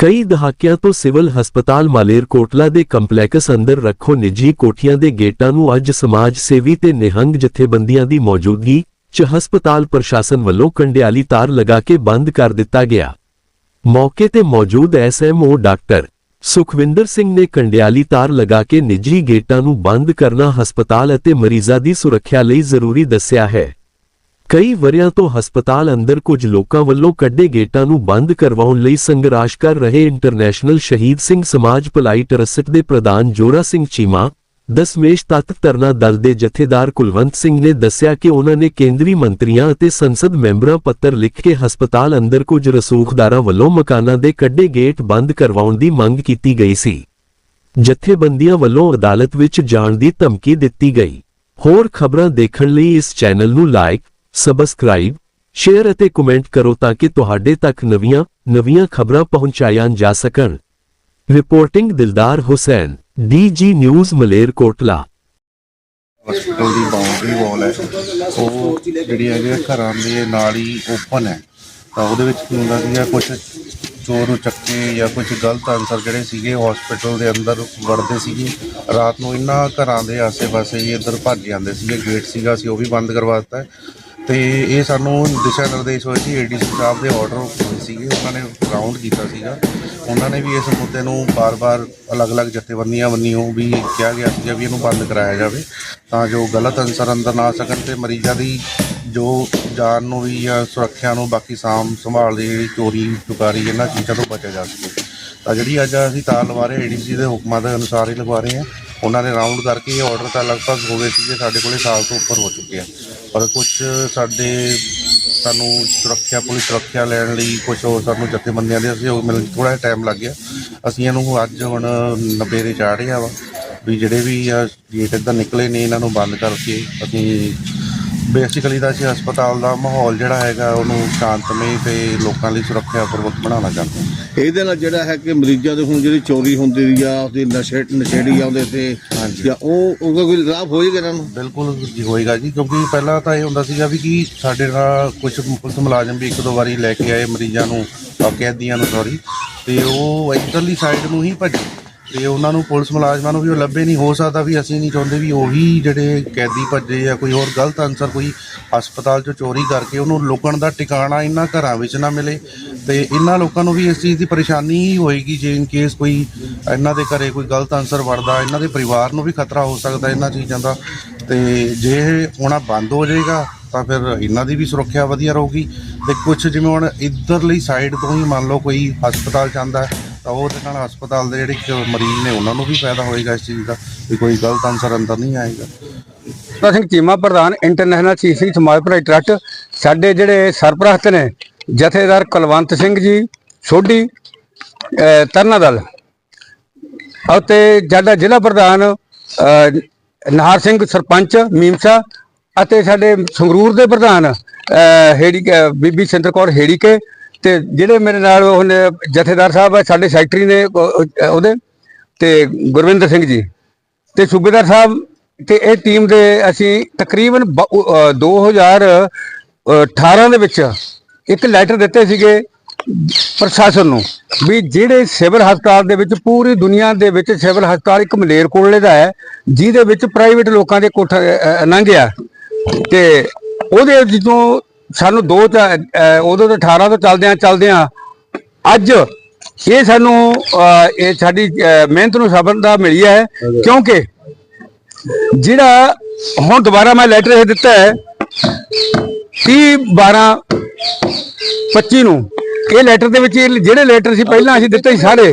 ਕਈ ਦਹਾਕਿਆਂ ਤੋਂ ਸਿਵਲ ਹਸਪਤਾਲ ਮਾਲੇਰਕੋਟਲਾ ਦੇ ਕੰਪਲੈਕਸ ਅੰਦਰ ਰੱਖੋ ਨਿੱਜੀ ਕੋਠੀਆਂ ਦੇ ਗੇਟਾਂ ਨੂੰ ਅੱਜ ਸਮਾਜ ਸੇਵੀ ਤੇ ਨਿਹੰਗ ਜਥੇਬੰਦੀਆਂ ਦੀ ਮੌਜੂਦਗੀ, 'ਚ ਹਸਪਤਾਲ ਪ੍ਰਸ਼ਾਸਨ ਵੱਲੋਂ ਕੰਡਿਆਲੀ ਤਾਰ ਲਗਾ ਕੇ ਬੰਦ ਕਰ ਦਿੱਤਾ ਗਿਆ। ਮੌਕੇ ਤੇ ਮੌਜੂਦ ਐਸਐਮਓ ਡਾਕਟਰ ਸੁਖਵਿੰਦਰ ਸਿੰਘ ਨੇ ਕੰਡਿਆਲੀ ਤਾਰ ਲਗਾ ਕੇ ਨਿੱਜੀ ਗੇਟਾਂ ਨੂੰ ਬੰਦ ਕਰਨਾ ਹਸਪਤਾਲ ਅਤੇ ਮਰੀਜ਼ਾਂ ਦੀ ਸੁਰੱਖਿਆ ਲਈ ਜ਼ਰੂਰੀ ਦੱਸਿਆ ਹੈ। ਕਈ ਵਰਿਆਂ ਤੋਂ ਹਸਪਤਾਲ ਅੰਦਰ ਕੁਝ ਲੋਕਾਂ ਵੱਲੋਂ ਕੱਢੇ ਗੇਟਾਂ ਨੂੰ ਬੰਦ ਕਰਵਾਉਣ ਲਈ ਸੰਘਰਸ਼ ਕਰ ਰਹੇ ਇੰਟਰਨੈਸ਼ਨਲ ਸ਼ਹੀਦ ਸਿੰਘ ਸਮਾਜ ਭਲਾਈ ਟਰਸਟ ਦੇ ਪ੍ਰਧਾਨ ਜੋਰਾ ਸਿੰਘ ਚੀਮਾ, ਦਸਮੇਸ਼ ਤੱਤ ਧਰਨਾ ਦਲ ਦੇ ਜਥੇਦਾਰ ਕੁਲਵੰਤ ਸਿੰਘ ਨੇ ਦੱਸਿਆ ਕਿ ਉਹਨਾਂ ਨੇ ਕੇਂਦਰੀ ਮੰਤਰੀਆਂ ਅਤੇ ਸੰਸਦ ਮੈਂਬਰਾਂ ਪੱਤਰ ਲਿਖ ਕੇ ਹਸਪਤਾਲ ਅੰਦਰ ਕੁਝ ਰਸੂਖਦਾਰਾਂ ਵੱਲੋਂ ਮਕਾਨਾਂ ਦੇ ਕੱਢੇ ਗੇਟ ਬੰਦ ਕਰਵਾਉਣ ਦੀ ਮੰਗ ਕੀਤੀ ਗਈ ਸੀ। ਜਥੇਬੰਦੀਆਂ ਵੱਲੋਂ ਅਦਾਲਤ ਵਿੱਚ ਜਾਣ ਦੀ ਧਮਕੀ ਦਿੱਤੀ ਗਈ। ਹੋਰ ਖਬਰਾਂ ਦੇਖਣ ਲਈ ਇਸ ਚੈਨਲ ਨੂੰ ਲਾਈਕ ਸਬਸਕ੍ਰਾਈਬ ਸ਼ੇਅਰ ਅਤੇ ਕਮੈਂਟ ਕਰੋ ਤਾਂ ਕਿ ਤੁਹਾਡੇ ਤੱਕ ਨਵੀਆਂ ਨਵੀਆਂ ਖਬਰਾਂ ਪਹੁੰਚਾਈਆਂ ਜਾ ਸਕਣ। Reporting Dildar Hussain DG news Malerkotla hospital ਦੀ ਬਾਉਂਡਰੀ ਵਾਲ ਹੈ। ਉਹ ਜਿਹੜੀ ਹੈਗੀ ਘਰਾਂ ਦੇ ਨਾਲ ਹੀ ਓਪਨ ਹੈ। ਤਾਂ ਉਹਦੇ ਵਿੱਚ ਕੀ ਹੁੰਦਾ ਸੀਗਾ ਕੁਝ ਚੋਰ ਉਚੱਕੇ ਜਾਂ ਕੁਝ ਗਲਤ ਅਨਸਰ ਜਿਹੜੇ ਸੀਗੇ ਹਸਪੀਟਲ ਦੇ ਅੰਦਰ ਵੜਦੇ ਸੀਗੇ। ਰਾਤ ਨੂੰ ਇਹਨਾਂ ਘਰਾਂ ਦੇ ਆਸੇ-ਪਾਸੇ ਹੀ ਇੱਧਰ ਭੱਜ ਜਾਂਦੇ ਸੀਗੇ। ਗੇਟ ਸੀਗਾ, ਅਸੀਂ ਉਹ ਵੀ ਬੰਦ ਕਰਵਾ ਦਿੱਤਾ ਤੇ ਇਹ ਸਾਨੂੰ ਦਿਸ਼ਾ ਨਿਰਦੇਸ਼ ਹੋਏ ਸੀ, ਏਡੀਸੀ ਸਾਹਿਬ ਦੇ ਆਰਡਰ ਹੋਏ ਸੀਗੇ, ਉਹਨਾਂ ਨੇ ਰਾਉਂਡ ਕੀਤਾ ਸੀਗਾ। ਉਹਨਾਂ ਨੇ ਵੀ ਇਸ ਮੁੱਦੇ ਨੂੰ ਬਾਰ-ਬਾਰ, ਅਲੱਗ-ਅਲੱਗ ਜਥੇਬੰਦੀਆਂ ਵੱਲੋਂ ਵੀ ਕਿਹਾ ਗਿਆ ਸੀਗਾ ਵੀ ਇਹਨੂੰ ਬੰਦ ਕਰਾਇਆ ਜਾਵੇ, ਤਾਂ ਜੋ ਗਲਤ ਅਨਸਰ ਅੰਦਰ ਨਾ ਆ ਸਕਣ ਤੇ ਮਰੀਜ਼ਾਂ ਦੀ ਜੋ ਜਾਨ ਨੂੰ ਵੀ ਜਾਂ ਸੁਰੱਖਿਆ ਨੂੰ ਬਾਕੀ ਸਾਂਭ ਸੰਭਾਲ ਦੀ ਜਿਹੜੀ ਚੋਰੀ, ਚੁਕਾਰੀ ਇਹਨਾਂ ਚੀਜ਼ਾਂ ਤੋਂ ਬਚਿਆ ਜਾ ਸਕੇ। ਤਾਂ ਜਿਹੜੀ ਅੱਜ ਅਸੀਂ ਤਾਰ ਲਵਾ ਰਹੇ ਏਡੀਸੀ ਦੇ ਹੁਕਮਾਂ ਦੇ ਅਨੁਸਾਰ ਹੀ ਲਗਵਾ ਰਹੇ ਹਾਂ। ਉਹਨਾਂ ਨੇ ਰਾਉਂਡ ਕਰਕੇ ਇਹ ਆਰਡਰ ਤਾਂ ਲਗਭਗ ਹੋ ਗਏ ਸੀਗੇ, ਸਾਡੇ ਕੋਲੇ ਸਾਲ ਤੋਂ ਉੱਪਰ ਹੋ ਚੁੱਕੇ ਆ। ਪਰ ਕੁਝ ਸਾਡੇ ਸਾਨੂੰ ਸੁਰੱਖਿਆ, ਪੁਲਿਸ ਸੁਰੱਖਿਆ ਲੈਣ ਲਈ ਕੁਝ ਹੋਰ ਸਾਨੂੰ ਜਥੇਬੰਦੀਆਂ ਦੇ ਅਸੀਂ ਉਹ ਮਿਲ ਥੋੜਾ ਜਿਹਾ ਟਾਈਮ ਲੱਗ ਗਿਆ। ਅਸੀਂ ਇਹਨੂੰ ਅੱਜ ਹੁਣ ਨਵੇਰੇ ਰਿਹਾ ਵਾ ਵੀ ਜਿਹੜੇ ਵੀ ਆ ਗੇਟ ਇੱਦਾਂ ਨਿਕਲੇ ਨੇ, ਇਹਨਾਂ ਨੂੰ ਬੰਦ ਕਰਕੇ ਅਸੀਂ ਬੇਸਿਕਲੀ ਤਾਂ ਅਸੀਂ ਹਸਪਤਾਲ ਦਾ ਮਾਹੌਲ ਜਿਹੜਾ ਹੈਗਾ ਉਹਨੂੰ ਸ਼ਾਂਤਮਈ ਤੇ ਲੋਕਾਂ ਲਈ ਸੁਰੱਖਿਆ ਪੂਰਵਕ ਬਣਾਉਣਾ ਚਾਹੁੰਦੇ ਹਾਂ। ਇਹਦੇ ਨਾਲ ਜਿਹੜਾ ਹੈ ਕਿ ਮਰੀਜ਼ਾਂ ਦੇ ਹੁਣ ਜਿਹੜੀ ਚੋਰੀ ਹੁੰਦੀ ਆ ਉਹਦੇ ਨਸ਼ੇ ਨਸ਼ੇੜੀ ਆਉਂਦੇ ਤੇ ਹਾਂਜੀ। ਜਾਂ ਉਹ ਉਹਦਾ ਕੋਈ ਲਾਭ ਹੋਏਗਾ ਇਹਨਾਂ ਨੂੰ? ਬਿਲਕੁਲ ਜੀ ਹੋਏਗਾ ਜੀ ਕਿਉਂਕਿ ਪਹਿਲਾਂ ਤਾਂ ਇਹ ਹੁੰਦਾ ਸੀਗਾ ਵੀ ਕਿ ਸਾਡੇ ਨਾਲ ਕੁਝ ਪੁਲਿਸ ਮੁਲਾਜ਼ਮ ਵੀ ਇੱਕ ਦੋ ਵਾਰੀ ਲੈ ਕੇ ਆਏ ਮਰੀਜ਼ਾਂ ਨੂੰ ਅਹ ਕੈਦੀਆਂ ਨੂੰ ਸੌਰੀ ਤੇ ਉਹ ਇੱਧਰਲੀ ਸਾਈਡ ਨੂੰ ਹੀ ਭੱਜੇ ਤੇ ਉਹਨਾਂ ਨੂੰ ਪੁਲਿਸ ਮੁਲਾਜ਼ਮਾਂ ਨੂੰ ਵੀ ਉਹ ਲੱਭੇ ਨਹੀਂ, ਹੋ ਸਕਦਾ ਵੀ ਅਸੀਂ ਨਹੀਂ ਚਾਹੁੰਦੇ ਵੀ ਉਹੀ ਜਿਹੜੇ ਕੈਦੀ ਭੱਜੇ ਜਾਂ ਕੋਈ ਹੋਰ ਗਲਤ ਅਨਸਰ ਕੋਈ ਹਸਪਤਾਲ 'ਚੋਂ ਚੋਰੀ ਕਰਕੇ ਉਹਨੂੰ ਲੁਕਣ ਦਾ ਟਿਕਾਣਾ ਇਹਨਾਂ ਘਰਾਂ ਵਿੱਚ ਨਾ ਮਿਲੇ ਤੇ ਇਹਨਾਂ ਲੋਕਾਂ ਨੂੰ ਵੀ ਇਸ ਚੀਜ਼ ਦੀ ਪਰੇਸ਼ਾਨੀ ਹੀ ਹੋਏਗੀ ਜੇ ਇਨ ਕੇਸ ਕੋਈ ਇਹਨਾਂ ਦੇ ਘਰੇ ਕੋਈ ਗਲਤ ਅਨਸਰ ਵੜਦਾ ਇਹਨਾਂ ਦੇ ਪਰਿਵਾਰ ਨੂੰ ਵੀ ਖਤਰਾ ਹੋ ਸਕਦਾ ਇਹਨਾਂ ਚੀਜ਼ਾਂ ਦਾ ਤੇ ਜੇ ਹੋਣਾ ਬੰਦ ਹੋ ਜਾਏਗਾ ਤਾਂ ਫਿਰ ਇਹਨਾਂ ਦੀ ਵੀ ਸੁਰੱਖਿਆ ਵਧੀਆ ਰਹੂਗੀ ਤੇ ਕੁਝ ਜਿਵੇਂ ਹੁਣ ਇੱਧਰਲੀ ਸਾਈਡ ਤੋਂ ਹੀ ਮੰਨ ਲਓ ਕੋਈ ਹਸਪਤਾਲ ਜਾਂਦਾ ਹੈ ਤਾਂ ਉਹਦੇ ਨਾਲ ਹਸਪਤਾਲ ਦੇ ਜਿਹੜੇ ਮਰੀਜ਼ ਨੇ, ਉਹਨਾਂ ਨੂੰ ਵੀ ਫਾਇਦਾ ਹੋਏਗਾ ਇਸ ਚੀਜ਼ ਦਾ ਵੀ ਕੋਈ ਗਲਤ ਅਨਸਰ ਅੰਦਰ ਨਹੀਂ ਆਏਗਾ। ਤਾਂ ਸਿੰਘ ਚੀਮਾ ਪ੍ਰਧਾਨ ਇੰਟਰਨੈਸ਼ਨਲ ਚੀਫ ਸਮਾਜ ਭਲਾਈ ਟਰੱਸਟ, ਸਾਡੇ ਜਿਹੜੇ ਸਰਪ੍ਰਸਤ ਨੇ, ਜਥੇਦਾਰ ਕੁਲਵੰਤ ਸਿੰਘ ਜੀ, ਸੋਢੀ ਤਰਨਾ ਦਲ ਅਤੇ ਸਾਡਾ ਜ਼ਿਲ੍ਹਾ ਪ੍ਰਧਾਨ ਨਹਾਰ ਸਿੰਘ ਸਰਪੰਚ, ਮੀਮਸਾ, ਅਤੇ ਸਾਡੇ ਸੰਗਰੂਰ ਦੇ ਪ੍ਰਧਾਨ ਹੇੜੀ ਬੀਬੀ ਸਿੰਦਰ ਕੌਰ ਹੇੜੀਕੇ ਤੇ ਜਿਹੜੇ ਮੇਰੇ ਨਾਲ ਉਹ ਨੇ ਜਥੇਦਾਰ ਸਾਹਿਬ ਆ ਸਾਡੇ ਸੈਕਟਰੀ ਨੇ ਉਹ- ਉਹਦੇ ਤੇ ਗੁਰਵਿੰਦਰ ਸਿੰਘ ਜੀ ਤੇ ਸੂਬੇਦਾਰ ਸਾਹਿਬ ਤੇ ਇਹ ਟੀਮ ਦੇ ਅਸੀਂ ਤਕਰੀਬਨ ਬ- ਅਹ 2018 ਦੇ ਵਿੱਚ ਇੱਕ ਲੈਟਰ ਦਿੱਤੇ ਸੀਗੇ ਪ੍ਰਸ਼ਾਸਨ ਨੂੰ ਵੀ ਜਿਹੜੇ ਸਿਵਲ ਹਸਪਤਾਲ ਦੇ ਵਿੱਚ ਪੂਰੀ ਦੁਨੀਆ ਦੇ ਵਿੱਚ ਸਿਵਲ ਹਸਪਤਾਲ ਇੱਕ ਮਲੇਰਕੋਟਲੇ ਦਾ ਹੈ ਜਿਹਦੇ ਵਿੱਚ ਪ੍ਰਾਈਵੇਟ ਲੋਕਾਂ ਦੇ ਕੋਠਾ ਅਹ, ਲੰਘਿਆ ਤੇ ਉਹਦੇ ਜਦੋਂ ਸਾਨੂੰ ਦੋ ਉਦੋਂ ਤੋਂ 18 ਤੋਂ ਚੱਲਦੇ ਆ ਚੱਲਦੇ ਆ ਅੱਜ ਇਹ ਸਾਨੂੰ ਇਹ ਸਾਡੀ ਮਿਹਨਤ ਨੂੰ ਸਫਲਤਾ ਮਿਲੀ ਹੈ। ਕਿਉਂਕਿ ਜਿਹੜਾ ਹੁਣ ਦੁਬਾਰਾ ਮੈਂ ਲੈਟਰ ਇਹ ਦਿੱਤਾ ਹੈ 30 12 25 ਨੂੰ ਇਹ ਲੈਟਰ ਦੇ ਵਿੱਚ ਜਿਹੜੇ ਲੈਟਰ ਸੀ ਪਹਿਲਾਂ ਅਸੀਂ ਦਿੱਤੇ ਸੀ ਸਾਰੇ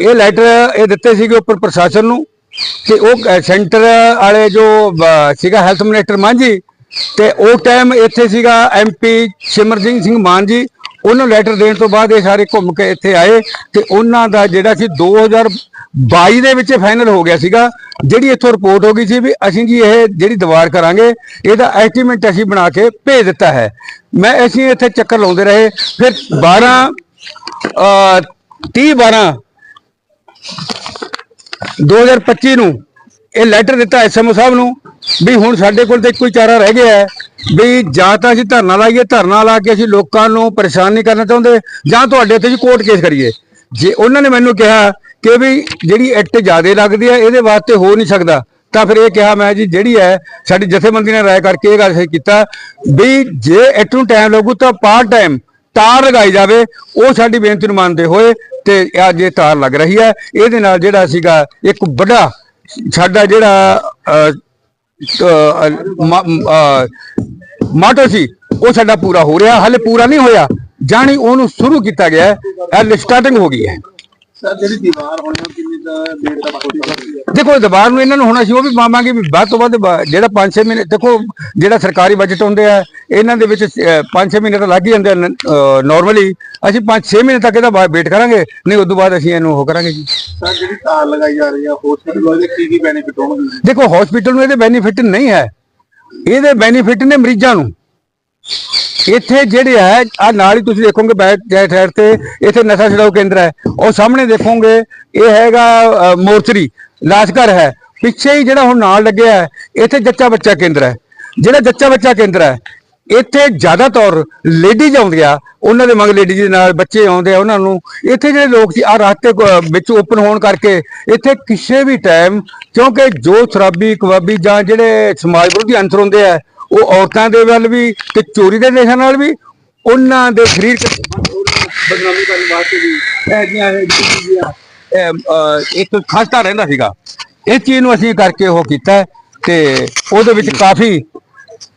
ਇਹ ਲੈਟਰ ਇਹ ਦਿੱਤੇ ਸੀਗੇ ਉੱਪਰ ਪ੍ਰਸ਼ਾਸਨ ਨੂੰ ਕਿ ਉਹ ਸੈਂਟਰ ਵਾਲੇ ਜੋ ਸੀਗਾ ਹੈਲਥ ਮਿਨਿਸਟਰ ਮਾਂਝੀ ਤੇ ਉਹ ਟਾਈਮ ਇੱਥੇ ਸੀਗਾ ਐਮਪੀ ਸਿਮਰਜੀਤ ਸਿੰਘ ਮਾਨ ਜੀ, ਉਹਨੂੰ ਲੈਟਰ ਦੇਣ ਤੋਂ ਬਾਅਦ ਇਹ ਸਾਰੇ ਘੁੰਮ ਕੇ ਇੱਥੇ ਆਏ ਤੇ ਉਹਨਾਂ ਦਾ ਜਿਹੜਾ ਸੀ 2022 ਦੇ ਵਿੱਚ ਫਾਈਨਲ ਹੋ ਗਿਆ ਸੀਗਾ, ਜਿਹੜੀ ਇੱਥੋਂ ਰਿਪੋਰਟ ਹੋ ਗਈ ਸੀ ਵੀ ਅਸੀਂ ਜੀ ਇਹ ਜਿਹੜੀ ਦੀਵਾਰ ਕਰਾਂਗੇ, ਇਹਦਾ ਐਸਟੀਮੇਟ ਅਸੀਂ ਬਣਾ ਕੇ ਭੇਜ ਦਿੱਤਾ ਹੈ। ਮੈਂ ਅਸੀਂ ਇੱਥੇ ਚੱਕਰ ਲਾਉਂਦੇ ਰਹੇ, ਫਿਰ 12 ਅ 30 12 2025 ਨੂੰ ਇਹ ਲੈਟਰ ਦਿੱਤਾ ਐਸਐਮਓ ਸਾਹਿਬ ਨੂੰ ਵੀ ਹੁਣ ਸਾਡੇ ਕੋਲ ਤਾਂ ਇੱਕੋ ਹੀ ਚਾਰਾ ਰਹਿ ਗਿਆ ਹੈ। ਵੀ ਜਾਂ ਤਾਂ ਅਸੀਂ ਧਰਨਾ ਲਾਈਏ ਧਰਨਾ ਲਾ ਕੇ ਅਸੀਂ ਲੋਕਾਂ ਨੂੰ ਪਰੇਸ਼ਾਨ ਨਹੀਂ ਕਰਨਾ ਚਾਹੁੰਦੇ ਜਾਂ ਤੁਹਾਡੇ ਤੇ ਜੀ ਕੋਰਟ ਕੇਸ ਕਰੀਏ। ਜੇ ਉਹਨਾਂ ਨੇ ਮੈਨੂੰ ਕਿਹਾ ਕਿ ਵੀ ਜਿਹੜੀ ਇੱਟ ਜ਼ਿਆਦੇ ਲੱਗਦੀ ਹੈ ਇਹਦੇ ਵਾਸਤੇ ਹੋ ਨਹੀਂ ਸਕਦਾ ਤਾਂ ਫਿਰ ਇਹ ਕਿਹਾ ਮੈਂ ਜੀ ਜਿਹੜੀ ਹੈ ਸਾਡੀ ਜਥੇਬੰਦੀ ਨੇ ਰਾਏ ਕਰਕੇ ਇਹ ਗੱਲ ਸਹੀ ਕੀਤਾ ਵੀ ਜੇ ਇੱਟ ਨੂੰ ਟਾਈਮ ਲੱਗੂ ਤਾਂ ਪਾਰਟ ਟਾਈਮ ਤਾਰ ਲਗਾਈ ਜਾਵੇ ਉਹ ਸਾਡੀ ਬੇਨਤੀ ਨੂੰ ਮੰਨਦੇ ਹੋਏ ਤੇ ਅੱਜ ਇਹ ਤਾਰ ਲੱਗ ਰਹੀ ਹੈ। ਇਹਦੇ ਨਾਲ ਜਿਹੜਾ ਸੀਗਾ ਇੱਕ ਵੱਡਾ ਸਾਡਾ ਜਿਹੜਾ ਅਹ, ਮਾਟੋ ਸੀ, ਉਹ ਸਾਡਾ ਪੂਰਾ ਹੋ ਰਿਹਾ, ਹਾਲੇ ਪੂਰਾ ਨਹੀਂ ਹੋਇਆ। ਜਾਣੀ ਉਹਨੂੰ ਸ਼ੁਰੂ ਕੀਤਾ ਗਿਆ ਹੈ ਹਾਲੇ ਸਟਾਰਟਿੰਗ ਹੋ ਗਈ ਹੈ। ਸਰ ਜਿਹੜੀ ਦੀਵਾਰ ਹੋਣੀ ਉਹ ਕਿੰਨੀ ਦਾ ਡੇਢ ਦਾ ਫੁੱਟ ਦੀ ਹੈ ਦੇਖੋ ਦੁਬਾਰ ਨੂੰ ਇਹਨਾਂ ਨੂੰ ਹੋਣਾ ਸੀ ਉਹ ਵੀ ਪਾਵਾਂਗੇ ਵੀ ਵੱਧ ਤੋਂ ਵੱਧ ਬ- ਜਿਹੜਾ 5-6 ਮਹੀਨੇ ਦੇਖੋ ਜਿਹੜਾ ਸਰਕਾਰੀ ਬਜਟ ਹੁੰਦੇ ਆ ਇਹਨਾਂ ਦੇ ਵਿੱਚ 5-6 ਮਹੀਨੇ ਤਾਂ ਲੱਗ ਹੀ ਜਾਂਦੇ ਨਾਰਮਲੀ ਅਸੀਂ 5-6 ਮਹੀਨੇ ਤੱਕ ਇਹਦਾ ਵੇਟ ਕਰਾਂਗੇ। ਨਹੀਂ ਉਸ ਤੋਂ ਬਾਅਦ ਅਸੀਂ ਇਹਨੂੰ ਉਹ ਕਰਾਂਗੇ ਜੀ। ਸਰ ਜਿਹੜੀ ਤਾਰ ਲਗਾਈ ਜਾ ਰਹੀ ਹੈ ਹਸਪੀਟਲ ਵਾਲੇ ਕੀ ਕੀ ਬੈਨੀਫਿਟ ਹੋਣਗੇ? ਦੇਖੋ ਹਸਪੀਟਲ ਨੂੰ ਇਹਦੇ ਬੈਨੀਫਿਟ ਨਹੀਂ ਹੈ। ਇਹਦੇ ਬੈਨੀਫਿਟ ਨੇ ਮਰੀਜ਼ਾਂ ਨੂੰ। ਇੱਥੇ ਜਿਹੜੇ ਹੈ ਆ ਨਾਲ ਹੀ ਤੁਸੀਂ ਦੇਖੋਗੇ ਬੈਕ ਸਾਈਡ ਤੇ ਇੱਥੇ ਨਸ਼ਾ ਛਡਾਓ ਕੇਂਦਰ ਹੈ। ਉਹ ਸਾਹਮਣੇ ਦੇਖੋਗੇ ਇਹ ਹੈਗਾ ਅ, ਮੋਰਚਰੀ ਲਾਸ਼ ਘਰ ਹੈ। ਪਿੱਛੇ ਹੀ ਜਿਹੜਾ ਹੁਣ ਨਾਲ ਲੱਗਿਆ ਹੈ ਇੱਥੇ ਜੱਚਾ ਬੱਚਾ ਕੇਂਦਰ ਹੈ। ਜਿਹੜਾ ਜੱਚਾ ਬੱਚਾ ਕੇਂਦਰ ਹੈ ਇੱਥੇ ਜ਼ਿਆਦਾਤਰ ਲੇਡੀਜ਼ ਆਉਂਦੀਆਂ ਉਹਨਾਂ ਦੇ ਮਗਰ ਲੇਡੀਜ਼ ਦੇ ਨਾਲ ਬੱਚੇ ਆਉਂਦੇ ਆ ਉਹਨਾਂ ਨੂੰ। ਇੱਥੇ ਜਿਹੜੇ ਲੋਕ ਸੀ ਆ ਰਾਸਤੇ ਕੋ- ਵਿੱਚ ਓਪਨ ਹੋਣ ਕਰਕੇ ਇੱਥੇ ਕਿਸੇ ਵੀ ਟਾਈਮ ਕਿਉਂਕਿ ਜੋ ਸ਼ਰਾਬੀ ਕਬਾਬੀ ਜਾਂ ਜਿਹੜੇ ਸਮਾਜ ਵਿਰੋਧੀ ਅੰਤਰ ਹੁੰਦੇ ਆ ਉਹ ਔਰਤਾਂ ਦੇ ਵੱਲ ਵੀ ਤੇ ਚੋਰੀ ਦੇ ਦੇਸ਼ਾਂ ਨਾਲ ਵੀ, ਉਹਨਾਂ ਦੇ ਸਰੀਰ ਬਦਨਾਮੀ ਕਰਨ ਵਾਸਤੇ ਵੀ ਇਹ ਜਿਹੀਆਂ ਇਹ ਇੱਕ ਖਾਸਤਾ ਰਹਿੰਦਾ ਸੀਗਾ। ਇਹ ਚੀਜ਼ ਨੂੰ ਅਸੀਂ ਕਰਕੇ ਉਹ ਕੀਤਾ ਤੇ ਉਹਦੇ ਵਿੱਚ ਕਾਫੀ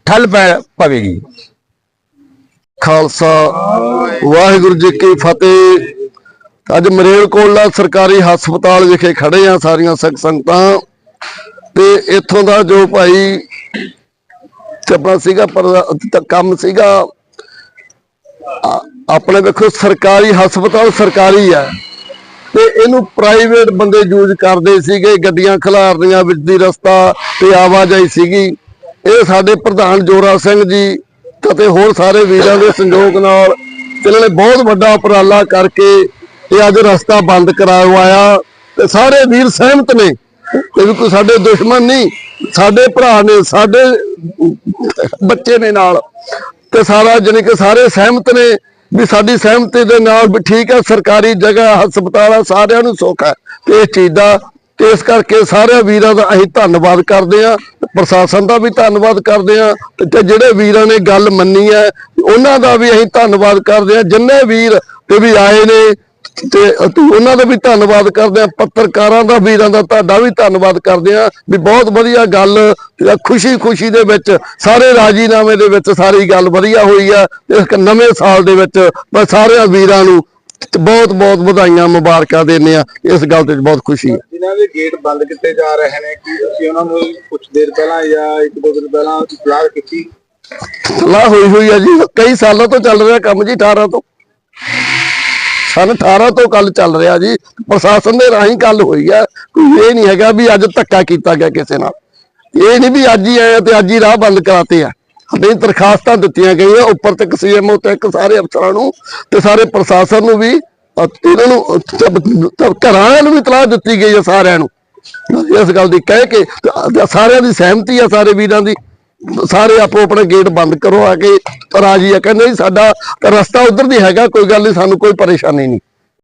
ਠੱਲ ਪੈ- ਪਵੇਗੀ। ਖਾਲਸਾ, ਵਾਹਿਗੁਰੂ ਜੀ ਕੀ ਫਤਿਹ। ਅੱਜ ਮਰੇਲਕੋਟਲਾ ਸਰਕਾਰੀ ਹਸਪਤਾਲ ਵਿਖੇ ਖੜੇ ਆ ਸਾਰੀਆਂ ਸਿੱਖ ਸੰਗਤਾਂ ਤੇ ਇੱਥੋਂ ਦਾ ਜੋ ਭਾਈ ਆਪਣਾ ਸੀਗਾ, ਪਰ ਕੰਮ ਸੀਗਾ। ਆਪਣੇ ਵੇਖੋ ਸਰਕਾਰੀ ਹਸਪਤਾਲ ਸਰਕਾਰੀ ਆ। ਤੇ ਇਹਨੂੰ ਪ੍ਰਾਈਵੇਟ ਬੰਦੇ ਯੂਜ਼ ਕਰਦੇ ਸੀਗੇ, ਗੱਡੀਆਂ ਖਿਲਾਰਦੀਆਂ ਵਿੱਚ ਦੀ ਰਸਤਾ ਤੇ ਆਵਾਜਾਈ ਸੀਗੀ। ਇਹ ਸਾਡੇ ਪ੍ਰਧਾਨ ਜੋਰਾ ਸਿੰਘ ਜੀ ਅਤੇ ਹੋਰ ਸਾਰੇ ਵੀਰਾਂ ਦੇ ਸੰਯੋਗ ਨਾਲ ਇਹਨਾਂ ਨੇ ਬਹੁਤ ਵੱਡਾ ਉਪਰਾਲਾ ਕਰਕੇ ਇਹ ਅੱਜ ਰਸਤਾ ਬੰਦ ਕਰਵਾਇਆ ਤੇ ਸਾਰੇ ਵੀਰ ਸਹਿਮਤ ਨੇ ਇਹ ਵੀ ਕੋਈ ਸਾਡੇ ਦੁਸ਼ਮਣ ਨਹੀਂ, ਸਾਡੇ ਭਰਾ ਨੇ, ਸਾਡੇ ਬੱਚੇ ਨੇ ਨਾਲ। ਤੇ ਸਾਰਾ ਜਾਣੀ ਕਿ ਸਾਰੇ ਸਹਿਮਤ ਨੇ ਵੀ ਸਾਡੀ ਸਹਿਮਤੀ ਦੇ ਨਾਲ ਵੀ ਠੀਕ ਹੈ, ਸਰਕਾਰੀ ਜਗ੍ਹਾ, ਹਸਪਤਾਲ ਆ, ਸਾਰਿਆਂ ਨੂੰ ਸੁੱਖ ਹੈ। ਤੇ ਇਸ ਚੀਜ਼ ਦਾ, ਤੇ ਇਸ ਕਰਕੇ ਸਾਰੇ ਵੀਰਾਂ ਦਾ ਅਸੀਂ ਧੰਨਵਾਦ ਕਰਦੇ ਆ ਪ੍ਰਸ਼ਾਸਨ ਦਾ ਵੀ ਧੰਨਵਾਦ ਕਰਦੇ ਆ ਤੇ ਜਿਹੜੇ ਵੀਰਾਂ ਨੇ ਗੱਲ ਮੰਨੀ ਹੈ, ਉਹਨਾਂ ਦਾ ਵੀ ਅਸੀਂ ਧੰਨਵਾਦ ਕਰਦੇ ਆ ਜਿੰਨੇ ਵੀਰ ਤੇ ਵੀ ਆਏ ਨੇ ਤੇ ਅਸੀਂ ਉਹਨਾਂ ਦਾ ਵੀ ਧੰਨਵਾਦ ਕਰਦੇ ਆ ਪੱਤਰਕਾਰਾਂ ਦਾ ਵੀਰਾਂ ਦਾ ਤੁਹਾਡਾ ਵੀ ਧੰਨਵਾਦ ਕਰਦੇ ਆ ਵੀ ਬਹੁਤ ਵਧੀਆ ਗੱਲ ਖੁਸ਼ੀ ਖੁਸ਼ੀ ਦੇ ਵਿੱਚ ਸਾਰੇ ਰਾਜੀਨਾਮੇ ਦੇ ਵਿੱਚ ਸਾਰੀ ਗੱਲ ਵਧੀਆ ਹੋਈ ਆ ਇਸ ਨਵੇਂ ਸਾਲ ਦੇ ਵਿੱਚ ਮੈਂ ਸਾਰਿਆਂ ਵੀਰਾਂ ਨੂੰ ਬਹੁਤ ਬਹੁਤ ਵਧਾਈਆਂ ਮੁਬਾਰਕਾਂ ਦਿੰਦੇ ਆ ਇਸ ਗੱਲ ਤੇ ਬਹੁਤ ਖੁਸ਼ੀ ਹੈ। ਜਿਨ੍ਹਾਂ ਦੇ ਗੇਟ ਬੰਦ ਕੀਤੇ ਜਾ ਰਹੇ ਨੇ ਕੀ ਤੁਸੀਂ ਉਹਨਾਂ ਨੂੰ ਕੁਝ ਦੇਰ ਪਹਿਲਾਂ ਜਾਂ ਇੱਕ ਦੋ ਦਿਨ ਪਹਿਲਾਂ ਸਲਾਹ ਕੀਤੀ? ਸਲਾਹ ਹੋਈ ਹੋਈ ਆ ਜੀ ਕਈ ਸਾਲਾਂ ਤੋਂ ਚੱਲ ਰਿਹਾ ਕੰਮ ਜੀ 18 ਤੋਂ। ਸਨ 18 ਤੋਂ ਕੱਲ ਚੱਲ ਰਿਹਾ ਜੀ। ਪ੍ਰਸ਼ਾਸਨ ਦੇ ਰਾਹੀਂ ਗੱਲ ਹੋਈ ਹੈ। ਕੋਈ ਇਹ ਨਹੀਂ ਹੈਗਾ ਵੀ ਅੱਜ ਧੱਕਾ ਕੀਤਾ ਗਿਆ ਕਿਸੇ ਨਾਲ। ਇਹ ਨਹੀਂ ਵੀ ਅੱਜ ਹੀ ਆਇਆ ਤੇ ਅੱਜ ਹੀ ਰਾਹ ਬੰਦ ਕਰਾਤੇ ਆ। ਨਹੀਂ ਦਰਖਾਸਤਾਂ ਦਿੱਤੀਆਂ ਗਈਆਂ। ਉੱਪਰ ਤੱਕ ਸੀਐਮਓ ਤੱਕ ਸਾਰੇ ਅਫਸਰਾਂ ਨੂੰ ਤੇ ਸਾਰੇ ਪ੍ਰਸ਼ਾਸਨ ਨੂੰ ਵੀ, ਅਹ ਇਹਨਾਂ ਨੂੰ ਘਰਾਂ ਨੂੰ ਵੀ ਇਤਲਾਹ ਦਿੱਤੀ ਗਈ ਹੈ ਸਾਰਿਆਂ ਨੂੰ। ਇਸ ਗੱਲ ਦੀ ਕਹਿ ਕੇ ਸਾਰਿਆਂ ਦੀ ਸਹਿਮਤੀ ਆ, ਸਾਰੇ ਵੀਰਾਂ ਦੀ। ਸਾਰੇ ਆਪੋ ਆਪਣੇ ਗੇਟ ਬੰਦ ਕਰੋ ਆ ਕੇ ਰਾਜੀ ਆ। ਕਹਿੰਦੇ ਜੀ ਸਾਡਾ ਰਸਤਾ ਉਧਰ ਦੀ ਹੈਗਾ, ਕੋਈ ਗੱਲ ਨਹੀਂ, ਸਾਨੂੰ ਕੋਈ ਪਰੇਸ਼ਾਨੀ ਨਹੀਂ।